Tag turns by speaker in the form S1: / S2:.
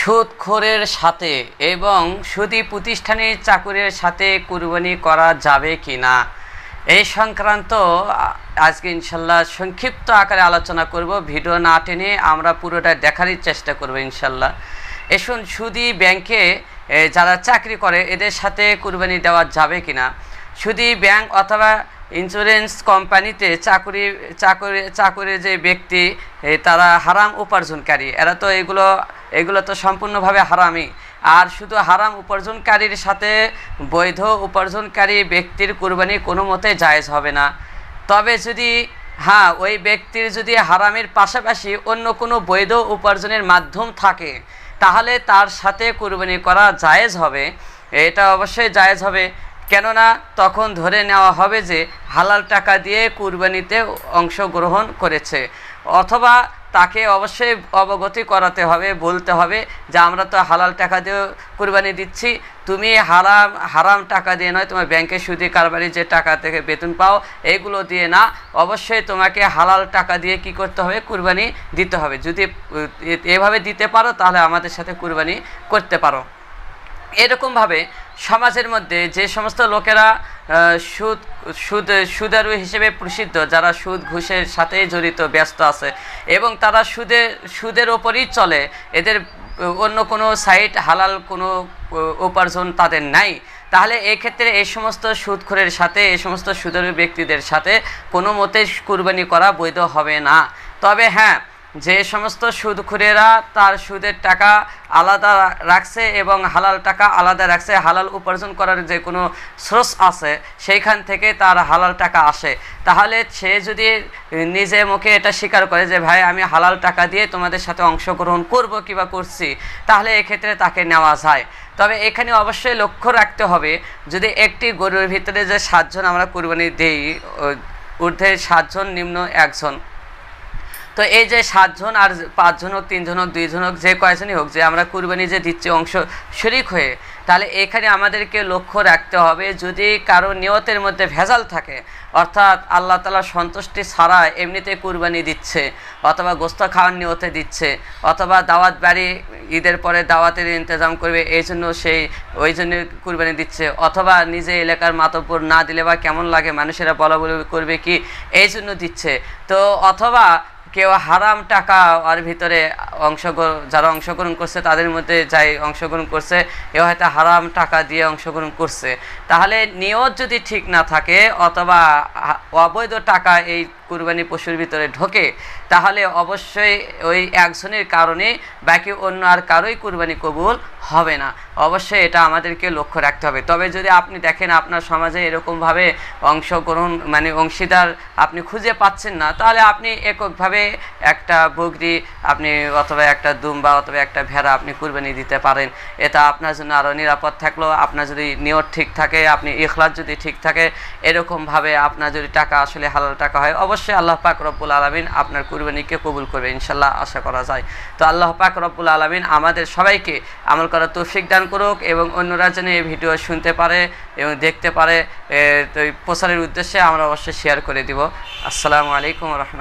S1: সুদখোরের সাথে এবং সুদী প্রতিষ্ঠানের চাকুরের সাথে কুরবানি করা যাবে কি না? এই সংক্রান্ত আজকে ইনশাল্লাহ সংক্ষিপ্ত আকারে আলোচনা করব। ভিডিও না টেনে আমরা পুরোটা দেখারই চেষ্টা করব ইনশাল্লাহ। এসুন, সুদী ব্যাংকে যারা চাকরি করে, এদের সাথে কুরবানি দেওয়া যাবে কি না? সুদী ব্যাংক অথবা ইন্স্যুরেন্স কোম্পানিতে চাকুরি চাকুরি চাকুরি যে ব্যক্তি তারা হারাম উপার্জনকারী। এরা তো এগুলো এগুলো তো সম্পূর্ণভাবে হারামই। আর শুধু হারাম উপার্জনকারীর সাথে বৈধ উপার্জনকারী ব্যক্তির কুরবানি কোনো মতে জায়েজ হবে না। তবে যদি হ্যাঁ ওই ব্যক্তির যদি হারামের পাশাপাশি অন্য কোনো বৈধ উপার্জনের মাধ্যম থাকে, তাহলে তার সাথে কুরবানি করা জায়েজ হবে। এটা অবশ্যই জায়েজ হবে। কেননা তখন ধরে নেওয়া হবে যে হালাল টাকা দিয়ে কুরবানিতে অংশগ্রহণ করেছে। অথবা তাকে অবশ্যই অবগতি করাতে হবে, বলতে হবে যে আমরা তো হালাল টাকা দিয়ে কুরবানি দিচ্ছি, তুমি হারাম হারাম টাকা দিয়ে নয়, তোমার ব্যাংকের সুদি কারবারি যে টাকা থেকে বেতন পাও এইগুলো দিয়ে না, অবশ্যই তোমাকে হালাল টাকা দিয়ে কি করতে হবে? কুরবানি দিতে হবে। যদি এভাবে দিতে পারো, তাহলে আমাদের সাথে কুরবানি করতে পারো। এরকমভাবে সমাজের মধ্যে যে সমস্ত লোকেরা সুদ সুদ, সুদারু হিসেবে প্রসিদ্ধ, যারা সুদ, ঘুষের সাথে জড়িত, ব্যস্ত আছে, এবং তারা সুদে, সুদের ওপরই চলে, এদের, অন্য কোনো সাইট, হালাল কোনো উপার্জন তাদের নাই। তাহলে এক্ষেত্রে এই সমস্ত সুদখোরের সাথে এই সমস্ত সুদারু ব্যক্তিদের সাথে কোনো মতে কুরবানি করা বৈধ হবে না। তবে হ্যাঁ যে সমস্ত সুদখুরেরা তার সুদের টাকা আলাদা রাখছে এবং হালাল টাকা আলাদা রাখছে, হালাল উপার্জন করার যে কোনো সোর্স আছে, সেইখান থেকে তার হালাল টাকা আসে। তাহলে সে যদি নিজে মুখে এটা স্বীকার করে যে, ভাই, আমি হালাল টাকা দিয়ে তোমাদের সাথে অংশগ্রহণ করব কিবা করছি, তাহলে এক্ষেত্রে তাকে নেওয়া যায়। তবে এখানে অবশ্যই লক্ষ্য রাখতে হবে, যদি একটি গরুর ভিতরে যে সাতজন আমরা কুরবানি দেই ঊর্ধ্বে সাতজন, নিম্ন একজন তো এই যে সাতজন আর পাঁচজন হোক, তিনজন হোক, দুইজন হোক, যে কয়জনই হোক, যে আমরা কুরবানি যে দিচ্ছি অংশ শরিক হয়ে, তাহলে এখানে আমাদেরকে লক্ষ্য রাখতে হবে যদি কারও নিয়তের মধ্যে ভেজাল থাকে, অর্থাৎ আল্লাহ তালা সন্তুষ্টি ছাড়া এমনিতে কুরবানি দিচ্ছে, অথবা গোস্ত খাওয়ার নিয়তে দিচ্ছে, অথবা দাওয়াত বাড়ি, ঈদের পরে দাওয়াতের ইন্তজাম করবে, এই জন্য সেই, ওই জন্য কুরবানি দিচ্ছে, অথবা নিজে এলাকার মাতব্বর না দিলে বা কেমন লাগে, মানুষেরা বলা বলি করবে কি, এই জন্য দিচ্ছে। তো অথবা কেউ হারাম টাকা আর ভিতরে অংশগ্রহণ যারা অংশগ্রহণ করছে তাদের মধ্যে যাই অংশগ্রহণ করছে, কেউ হয়তো হারাম টাকা দিয়ে অংশগ্রহণ করছে। তাহলে নিয়ত যদি ঠিক না থাকে অথবা অবৈধ টাকা এই কুরবানি পশুর ভিতরে ঢোকে, তাহলে অবশ্যই ওই একজনের কারণে বাকি অন্য আর কারোই কুরবানি কবুল হবে না। অবশ্যই এটা আমাদেরকে লক্ষ্য রাখতে হবে। তবে যদি আপনি দেখেন আপনার সমাজে এরকমভাবে অংশগ্রহণ মানে অংশীদার আপনি খুঁজে পাচ্ছেন না, তাহলে আপনি এককভাবে একটা বকরি আপনি অথবা একটা দুম্বা অথবা একটা ভেড়া আপনি কুরবানি দিতে পারেন। এটা আপনার জন্য আরও নিরাপদ থাকল। আপনার যদি নিয়ত ঠিক থাকে, আপনি ইখলাস যদি ঠিক থাকে, এরকমভাবে আপনার যদি টাকা, আসলে হালাল টাকা হয়, অবশ্যই আল্লাহ পাক রব্বুল আলমিন আপনার কুরবানিকে কবুল করবে ইনশাল্লাহ আশা করা যায়। তো আল্লাহ পাক রব্বুল আলমিন আমাদের সবাইকে আমল করার তৌফিক দান করুক এবং অন্যরা যেন এই ভিডিও শুনতে পারে এবং দেখতে পারে তো প্রচারের উদ্দেশ্যে আমরা অবশ্যই শেয়ার করে দিব। আসসালামু আলাইকুম রহমত